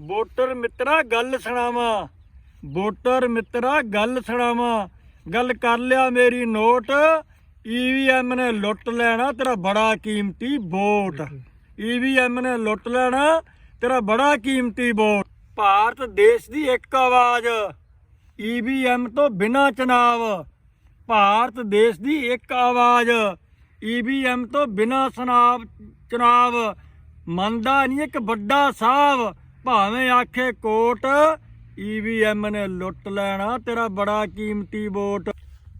Voter ਮਿੱਤਰਾ, ਗੱਲ ਸੁਣਾਵਾਂ। ਵੋਟਰ ਮਿੱਤਰਾ, ਗੱਲ ਸੁਣਾਵਾਂ। ਗੱਲ ਕਰ ਲਿਆ ਮੇਰੀ ਨੋਟ। ਈਵੀਐਮ ਨੇ ਲੁੱਟ ਲੈਣਾ, ਤੇਰਾ ਬੜਾ ਕੀਮਤੀ ਵੋਟ। ਈਵੀਐਮ ਨੇ ਲੁੱਟ ਲੈਣਾ, ਤੇਰਾ ਬੜਾ ਕੀਮਤੀ ਵੋਟ। ਭਾਰਤ ਦੇਸ਼ ਦੀ ਇੱਕ ਆਵਾਜ਼। ਈਵੀਐਮ ਤੋਂ ਬਿਨਾ ਚੁਣਾਵ। ਭਾਰਤ ਦੇਸ਼ ਦੀ ਇੱਕ ਆਵਾਜ਼। ਈਵੀਐਮ ਤੋਂ ਬਿਨਾ ਸੁਨਾਵ ਚਨਾਵ ਮੰਨਦਾ ਨਹੀਂ ਇੱਕ ਵੱਡਾ ਸਾਹਿਬ ਭਾਵੇਂ ਆਖੇ ਕੋਟ ਈਵੀਐਮ ਨੇ ਲੁੱਟ ਲੈਣਾ, ਤੇਰਾ ਬੜਾ ਕੀਮਤੀ ਵੋਟ।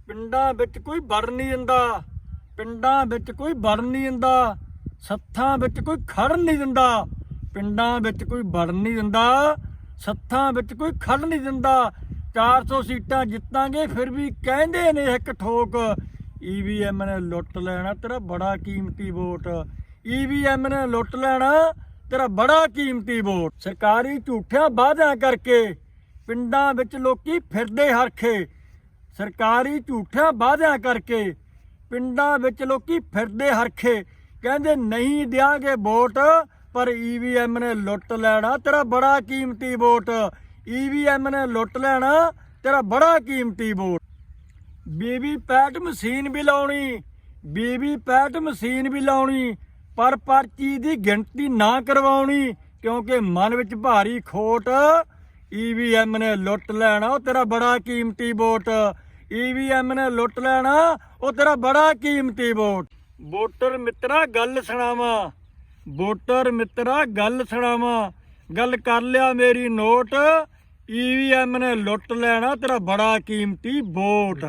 ਪਿੰਡਾਂ ਵਿੱਚ ਕੋਈ ਵੜ ਨਹੀਂ ਦਿੰਦਾ, ਪਿੰਡਾਂ ਵਿੱਚ ਕੋਈ ਵੜ ਨਹੀਂ ਦਿੰਦਾ, ਸੱਥਾਂ ਵਿੱਚ ਕੋਈ ਖੜ ਨਹੀਂ ਦਿੰਦਾ, ਪਿੰਡਾਂ ਵਿੱਚ ਕੋਈ ਵੜ ਨਹੀਂ ਦਿੰਦਾ, ਸੱਥਾਂ ਵਿੱਚ ਕੋਈ ਖੜ ਨਹੀਂ ਦਿੰਦਾ। 400 ਸੀਟਾਂ ਜਿੱਤਾਂਗੇ, ਫਿਰ ਵੀ ਕਹਿੰਦੇ ਨੇ ਇੱਕ ਠੋਕ ਈਵੀਐਮ ਨੇ ਲੁੱਟ ਲੈਣਾ, ਤੇਰਾ ਬੜਾ ਕੀਮਤੀ ਵੋਟ। ਈਵੀਐਮ ਨੇ ਲੁੱਟ ਲੈਣਾ ਤੇਰਾ ਬੜਾ ਕੀਮਤੀ ਵੋਟ। ਸਰਕਾਰੀ ਝੂਠਿਆਂ ਵਾਅਦਿਆਂ ਕਰਕੇ ਪਿੰਡਾਂ ਵਿੱਚ ਲੋਕੀ ਫਿਰਦੇ ਹਰਖੇ। ਸਰਕਾਰੀ ਝੂਠਿਆਂ ਵਾਅਦਿਆਂ ਕਰਕੇ ਪਿੰਡਾਂ ਵਿੱਚ ਲੋਕੀ ਫਿਰਦੇ ਹਰਖੇ। ਕਹਿੰਦੇ ਨਹੀਂ ਦਿਆਂਗੇ ਵੋਟ, ਪਰ ਈਵੀਐਮ ਨੇ ਲੁੱਟ ਲੈਣਾ ਤੇਰਾ ਬੜਾ ਕੀਮਤੀ ਵੋਟ। ਈਵੀਐਮ ਨੇ ਲੁੱਟ ਲੈਣਾ ਤੇਰਾ ਬੜਾ ਕੀਮਤੀ ਵੋਟ। ਬੀਬੀ ਪੈਟ ਮਸ਼ੀਨ ਵੀ ਲਾਉਣੀ, ਬੀਬੀ ਪੈਟ ਮਸ਼ੀਨ ਵੀ ਲਾਉਣੀ। ਪਰ ਪਰਚੀ ਦੀ ਗਿਣਤੀ ਨਾ ਕਰਵਾਉਣੀ, ਕਿਉਂਕਿ ਮਨ ਵਿੱਚ ਭਾਰੀ ਖੋਟ। ਈਵੀਐਮ ਨੇ ਲੁੱਟ ਲੈਣਾ, ਉਹ ਤੇਰਾ ਬੜਾ ਕੀਮਤੀ ਵੋਟ। ਈਵੀਐਮ ਨੇ ਲੁੱਟ ਲੈਣਾ, ਉਹ ਤੇਰਾ ਬੜਾ ਕੀਮਤੀ ਵੋਟ। ਵੋਟਰ ਮਿੱਤਰਾ, ਗੱਲ ਸੁਣਾਵਾਂ। ਵੋਟਰ ਮਿੱਤਰਾ, ਗੱਲ ਸੁਣਾਵਾਂ। ਗੱਲ ਕਰ ਲਿਆ ਮੇਰੀ ਨੋਟ। ਈਵੀਐਮ ਨੇ ਲੁੱਟ ਲੈਣਾ, ਤੇਰਾ ਬੜਾ ਕੀਮਤੀ ਵੋਟ।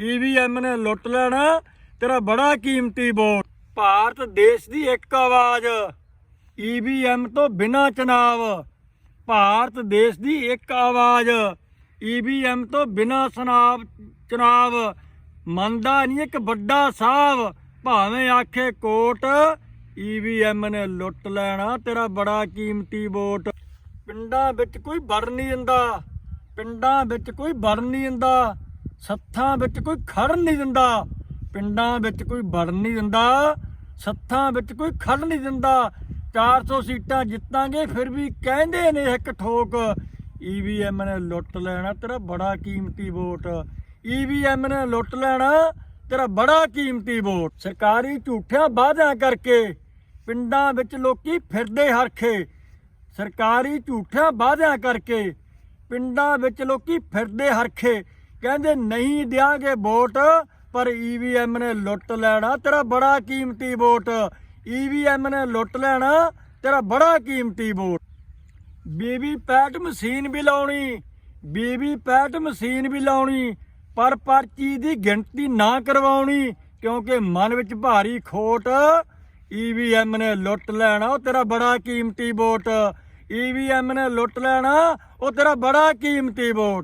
ਈਵੀਐਮ ਨੇ ਲੁੱਟ ਲੈਣਾ, ਤੇਰਾ ਬੜਾ ਕੀਮਤੀ ਵੋਟ। ਭਾਰਤ ਦੇਸ਼ ਦੀ ਇੱਕ ਆਵਾਜ਼। ਈਵੀਐਮ ਤੋਂ ਬਿਨਾਂ ਚਨਾਵ ਭਾਰਤ ਦੇਸ਼ ਦੀ ਇੱਕ ਆਵਾਜ਼। ਈਵੀਐਮ ਤੋਂ ਬਿਨਾਂ ਸੁਨਾਵ ਚੁਣਾਵ। ਮੰਨਦਾ ਨਹੀਂ ਇੱਕ ਵੱਡਾ ਸਾਹਿਬ ਭਾਵੇਂ ਆਖੇ ਕੋਟ ਈਵੀਐਮ ਨੇ ਲੁੱਟ ਲੈਣਾ ਤੇਰਾ ਬੜਾ ਕੀਮਤੀ ਵੋਟ। ਪਿੰਡਾਂ ਵਿੱਚ ਕੋਈ ਵੜ ਨਹੀਂ ਦਿੰਦਾ। ਪਿੰਡਾਂ ਵਿੱਚ ਕੋਈ ਵੜ ਨਹੀਂ ਦਿੰਦਾ। ਸੱਥਾਂ ਵਿੱਚ ਕੋਈ ਖੜ ਨਹੀਂ ਦਿੰਦਾ। ਪਿੰਡਾਂ ਵਿੱਚ ਕੋਈ ਵੜਨ ਨਹੀਂ ਦਿੰਦਾ, ਸੱਥਾਂ ਵਿੱਚ ਕੋਈ ਖੜ ਨਹੀਂ ਦਿੰਦਾ। 400 ਸੀਟਾਂ ਜਿੱਤਾਂਗੇ, ਫਿਰ ਵੀ ਕਹਿੰਦੇ ਨੇ ਇੱਕ ਠੋਕ। ਈਵੀਐਮ ਨੇ ਲੁੱਟ ਲੈਣਾ ਤੇਰਾ ਬੜਾ ਕੀਮਤੀ ਵੋਟ। ਈਵੀਐਮ ਨੇ ਲੁੱਟ ਲੈਣਾ ਤੇਰਾ ਬੜਾ ਕੀਮਤੀ ਵੋਟ। ਸਰਕਾਰੀ ਝੂਠਿਆਂ ਵਾਅਦਿਆਂ ਕਰਕੇ ਪਿੰਡਾਂ ਵਿੱਚ ਲੋਕੀ ਫਿਰਦੇ ਹਰਖੇ। ਸਰਕਾਰੀ ਝੂਠਿਆਂ ਵਾਅਦਿਆਂ ਕਰਕੇ ਪਿੰਡਾਂ ਵਿੱਚ ਲੋਕੀ ਫਿਰਦੇ ਹਰਖੇ। ਕਹਿੰਦੇ ਨਹੀਂ ਦਿਆਂਗੇ ਵੋਟ। ਪਰ ਈਵੀਐਮ ਨੇ ਲੁੱਟ ਲੈਣਾ, ਤੇਰਾ ਬੜਾ ਕੀਮਤੀ ਵੋਟ। ਈਵੀਐਮ ਨੇ ਲੁੱਟ ਲੈਣਾ, ਤੇਰਾ ਬੜਾ ਕੀਮਤੀ ਵੋਟ। ਬੀਬੀ ਪੈਟ ਮਸ਼ੀਨ ਵੀ ਲਾਉਣੀ, ਬੀਬੀ ਪੈਟ ਮਸ਼ੀਨ ਵੀ ਲਾਉਣੀ, ਪਰ ਪਰਚੀ ਦੀ ਗਿਣਤੀ ਨਾ ਕਰਵਾਉਣੀ, ਕਿਉਂਕਿ ਮਨ ਵਿੱਚ ਭਾਰੀ ਖੋਟ। ਈਵੀਐਮ ਨੇ ਲੁੱਟ ਲੈਣਾ, ਉਹ ਤੇਰਾ ਬੜਾ ਕੀਮਤੀ ਵੋਟ। ਈਵੀਐਮ ਨੇ ਲੁੱਟ ਲੈਣਾ, ਉਹ ਤੇਰਾ ਬੜਾ ਕੀਮਤੀ ਵੋਟ।